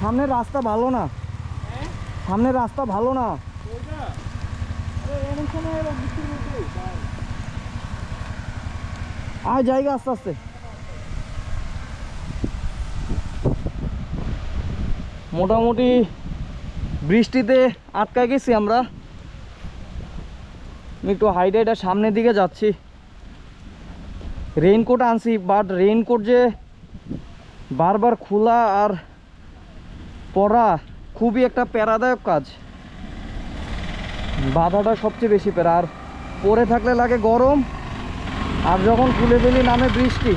সামনের রাস্তা ভালো না। সামনের রাস্তা ভালো না। আয় জায়গা আস্তে আস্তে। মোটামুটি বৃষ্টিতে আটকা গেছি আমরা। আমি একটু হাইট হাইটার সামনের দিকে যাচ্ছি। রেইনকোট আনছি বাট রেইনকোট যে বারবার খোলা আর পরা খুবই একটা প্যারাদায়ক কাজ। বাধাটা সবচেয়ে বেশি প্যারা। আর পরে থাকলে লাগে গরম, আর যখন খুলে ফেলি নামে বৃষ্টি।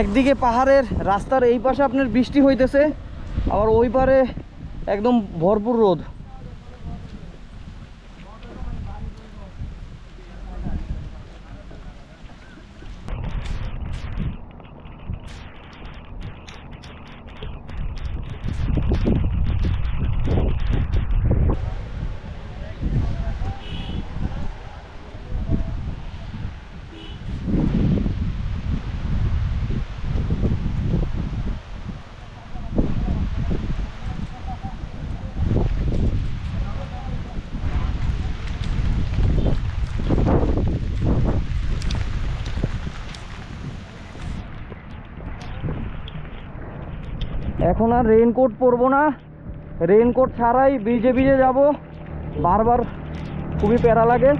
একদিকে পাহাড়ের রাস্তার এই পাশে আপনার বৃষ্টি হইতেছে, আবার ওই পারে একদম ভরপুর রোদ। এখন আর রেনকোট পরবো না। রেনকোট ছাড়াই ভিজে ভিজে যাব। বারবার খুবই প্যারা লাগে।